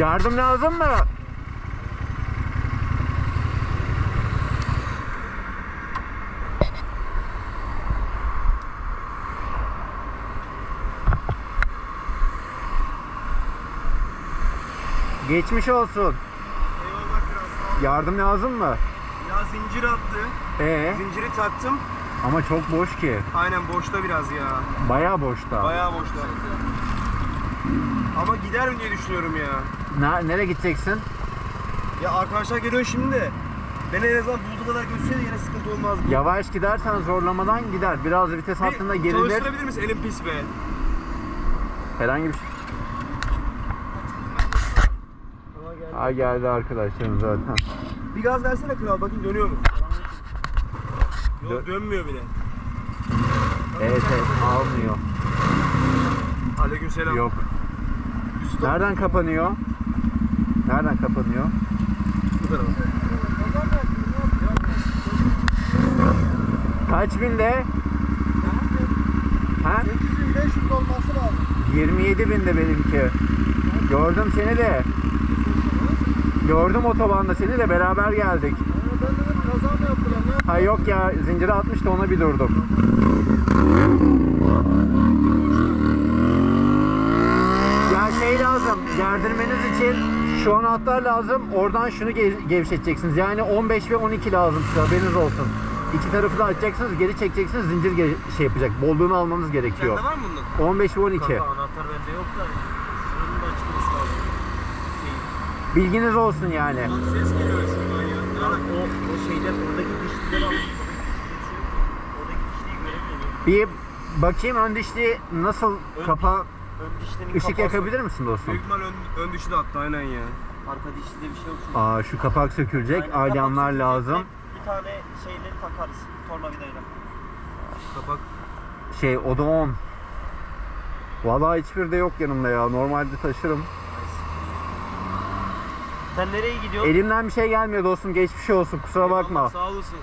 Yardım lazım mı? Geçmiş olsun. Eyvallah kral sağ ol. Yardım lazım mı? Ya zincir attı. Ee, Zinciri taktım. ama çok boş ki. Aynen boşta biraz ya. Bayağı boşta. Bayağı boşta. Ama gider mi diye düşünüyorum ya. Ne, nereye gideceksin? Ya arkadaşlar geliyor şimdi de. Beni en azından bulduğu kadar götürseydi yine sıkıntı olmaz. Yavaş gidersen zorlamadan gider. Biraz vites hattında Bir gerilir. Çalıştırabilir misin? Elim pis be. Herhangi bir şey. Ha geldi arkadaşlarım zaten. Bir gaz versene kral bakayım dönüyor mu? Yok Dö- dönmüyor bile. Evet evet almıyor. Aleykümselam. Yok. Üstü Nereden kapanıyor? Nereden kapanıyor? Bu tarafa. Kaç binde? Ha? 8500 olması lazım. 27 binde benimki. Gördüm seni de. Gördüm otobanda seni de beraber geldik. Ben dedim kaza mı yaptılar ne? Ha yok ya zinciri atmış da ona bir durdum. Ya şey lazım, gerdirmeniz için şu anahtar lazım. Oradan şunu ge- gevşeteceksiniz. Yani 15 ve 12 lazım size haberiniz olsun. İki tarafı da açacaksınız, geri çekeceksiniz. Zincir ge- şey yapacak. Bolluğunu almanız gerekiyor. Sende var mı bunun? 15 ve 12. Kanka anahtar bende yok da şunun da açılması lazım. Bilginiz olsun yani. Ses geliyor şuradan ya. Ne Ya alaka? o, o şeyden oradaki dişliden aldım. Oradaki dişliği göremiyorum. Bir bakayım ön dişli nasıl Ön kapa Ön dişlerin ışık kapağı yakabilir misin dostum? Büyük ihtimal ön, ön dişi de attı aynen ya. Arka dişlide bir şey yok. Aa şu kapak sökülecek. Aynen, kapak Alyanlar sökülecek lazım. Bir tane şeyleri takarız tornavidayla. Kapak. Şey o da 10. Vallahi hiçbir de yok yanımda ya. Normalde taşırım. Sen nereye gidiyorsun? Elimden bir şey gelmiyor dostum. Geçmiş olsun. Kusura bakma. Sağ olasın.